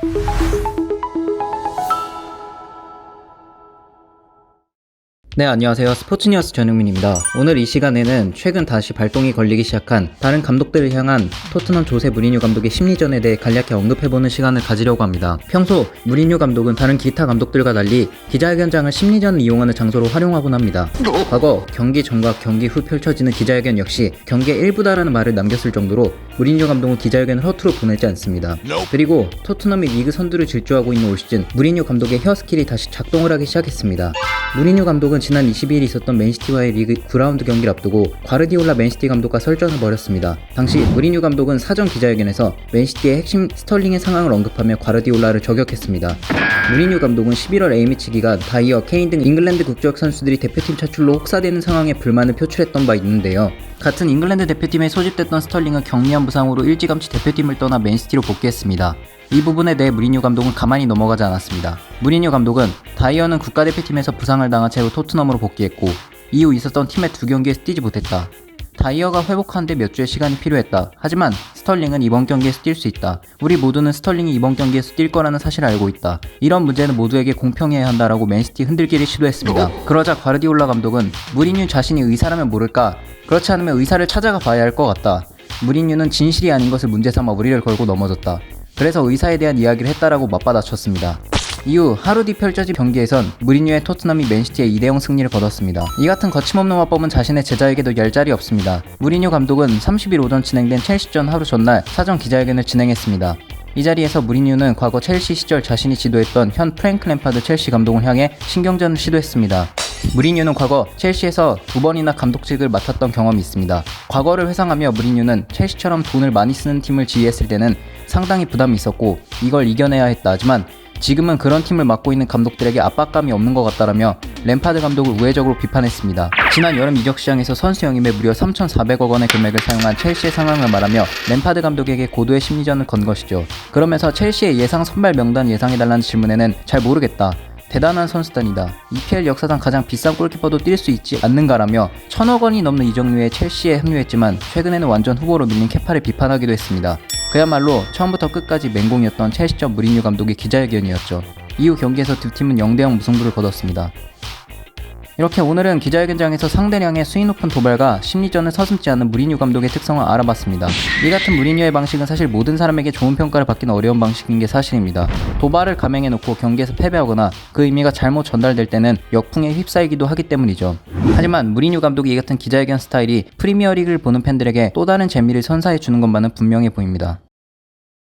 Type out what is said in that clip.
thank you 네, 안녕하세요. 스포츠니어스 전용민입니다. 오늘 이 시간에는 최근 다시 발동이 걸리기 시작한 다른 감독들을 향한 토트넘 조세 무리뉴 감독의 심리전에 대해 간략히 언급해보는 시간을 가지려고 합니다. 평소 무리뉴 감독은 다른 기타 감독들과 달리 기자회견장을 심리전을 이용하는 장소로 활용하곤 합니다. 과거 경기 전과 경기 후 펼쳐지는 기자회견 역시 경기의 일부다라는 말을 남겼을 정도로 무리뉴 감독은 기자회견을 허투루 보내지 않습니다. 그리고 토트넘이 리그 선두를 질주하고 있는 올 시즌 무리뉴 감독의 헤어 스킬이 다시 작동을 하기 시작했습니다. 무리뉴 감독은 지난 22일 있었던 맨시티와의 리그 9라운드 경기를 앞두고 과르디올라 맨시티 감독과 설전을 벌였습니다. 당시 무리뉴 감독은 사전 기자회견에서 맨시티의 핵심 스털링의 상황을 언급하며 과르디올라를 저격했습니다. 무리뉴 감독은 11월 A매치 기간 다이어, 케인 등 잉글랜드 국적 선수들이 대표팀 차출로 혹사되는 상황에 불만을 표출했던 바 있는데요. 같은 잉글랜드 대표팀에 소집됐던 스털링은 경미한 부상으로 일찌감치 대표팀을 떠나 맨시티로 복귀했습니다. 이 부분에 대해 무리뉴 감독은 가만히 넘어가지 않았습니다. 무리뉴 감독은 다이어는 국가대표팀에서 부상을 당한 채로 토트넘으로 복귀했고 이후 있었던 팀의 두 경기에서 뛰지 못했다. 다이어가 회복하는데 몇 주의 시간이 필요했다. 하지만 스털링은 이번 경기에서 뛸 수 있다. 우리 모두는 스털링이 이번 경기에서 뛸 거라는 사실을 알고 있다. 이런 문제는 모두에게 공평해야 한다라고 맨시티 흔들기를 시도했습니다. 그러자 과르디올라 감독은 무리뉴 자신이 의사라면 모를까? 그렇지 않으면 의사를 찾아가 봐야 할 것 같다. 무리뉴는 진실이 아닌 것을 문제 삼아 무리를 걸고 넘어졌다. 그래서 의사에 대한 이야기를 했다라고 맞받아쳤습니다. 이후 하루 뒤 펼쳐진 경기에선 무리뉴의 토트넘이 맨시티의 2대0 승리를 거뒀습니다. 이 같은 거침없는 화법은 자신의 제자에게도 열 자리 없습니다. 무리뉴 감독은 30일 오전 진행된 첼시전 하루 전날 사전 기자회견을 진행했습니다. 이 자리에서 무리뉴는 과거 첼시 시절 자신이 지도했던 현 프랭크 램파드 첼시 감독을 향해 신경전을 시도했습니다. 무리뉴는 과거 첼시에서 두 번이나 감독직을 맡았던 경험이 있습니다. 과거를 회상하며 무리뉴는 첼시처럼 돈을 많이 쓰는 팀을 지휘했을 때는 상당히 부담이 있었고 이걸 이겨내야 했다. 하지만 지금은 그런 팀을 맡고 있는 감독들에게 압박감이 없는 것 같다라며 램파드 감독을 우회적으로 비판했습니다. 지난 여름 이적 시장에서 선수 영입에 무려 3,400억 원의 금액을 사용한 첼시의 상황을 말하며 램파드 감독에게 고도의 심리전을 건 것이죠. 그러면서 첼시의 예상 선발 명단 예상해달라는 질문에는 잘 모르겠다. 대단한 선수단이다. EPL 역사상 가장 비싼 골키퍼도 뛸 수 있지 않는가라며 천억 원이 넘는 이적료에 첼시에 합류했지만 최근에는 완전 후보로 밀린 케파를 비판하기도 했습니다. 그야말로 처음부터 끝까지 맹공이었던 첼시전 무리뉴 감독의 기자회견이었죠. 이후 경기에서 두 팀은 0대0 무승부를 거뒀습니다. 이렇게 오늘은 기자회견장에서 상대량의 수위 높은 도발과 심리전을 서슴지 않는 무리뉴 감독의 특성을 알아봤습니다. 이 같은 무리뉴의 방식은 사실 모든 사람에게 좋은 평가를 받기는 어려운 방식인 게 사실입니다. 도발을 감행해놓고 경기에서 패배하거나 그 의미가 잘못 전달될 때는 역풍에 휩싸이기도 하기 때문이죠. 하지만 무리뉴 감독이 이 같은 기자회견 스타일이 프리미어리그를 보는 팬들에게 또 다른 재미를 선사해 주는 것만은 분명해 보입니다.